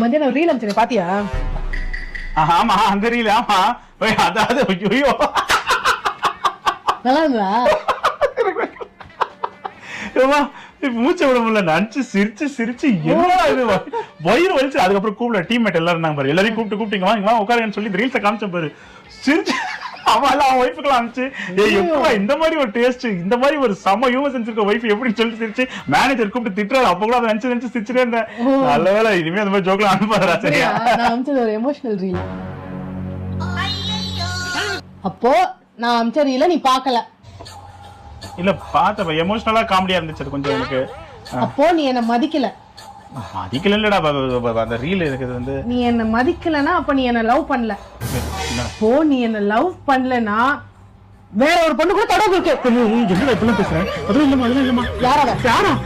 மத்தியானம் ரீல் அமிச்சேன் பாத்தியா? ஆமா அந்த ரீல் ஆமா. அதாவது ஐயோ. நல்லா இருந்தா மூச்சை விட முடியல நினைச்சு சிரிச்சு சிரிச்சு என்ன இது? வயிறு வலிச்சு. அதுக்கப்புறம் கூப்பிட டீம்மேட் எல்லாரும் இருந்தாங்க பாரு. எல்லாரையும் கூப்பிட்டு கூப்பிட்டு வா இங்க வா உட்காருங்கன்னு சொல்லி ரீல்ஸை காமிச்சேன் பாரு. சிரிச்சு அவன் எல்லாம் அவன் ஒய்ஃபுக்கெல்லாம் அனுப்பிச்சு எப்பா இந்த மாதிரி ஒரு டேஸ்ட் இந்த மாதிரி ஒரு செம ஹியூமன் சென்ஸ் இருக்க ஒய்ஃப் எப்படின்னு சொல்லிட்டு சிரிச்சு மேனேஜர் கூப்பிட்டு திட்டுறாரு. அப்ப கூட அதை நினைச்சு நினைச்சு சிரிச்சுட்டே இருந்தேன். நல்ல வேலை இனிமே அந்த மாதிரி ஜோக்லாம் அனுப்பாதரா சரியா நான் அமிச்சது ஒரு எமோஷனல் ரீல் அப்போ நான் அமிச்ச ரீல நீ பார்க்கல. இல்ல பார்த்தப்ப எமோஷனலா காமெடியா இருந்துச்சு அது கொஞ்சம் எனக்கு. அப்போ நீ என்ன மதிக்கல. மதிக்கல இல்லடா ப- ப- ப- அந்த ரீல் இருக்குது வந்து நீ என்ன மதிக்கலனா அப்ப நீ என்ன லவ் பண்ணல. என்ன அப்போ நீ என்ன லவ் பண்ணலனா வேற ஒரு பொண்ணு கூட தொடர்பு இருக்கு. என்னடா இப்பெல்லாம் பேசுறேன் அதுவும் இல்லம்மா யாரா அவன்?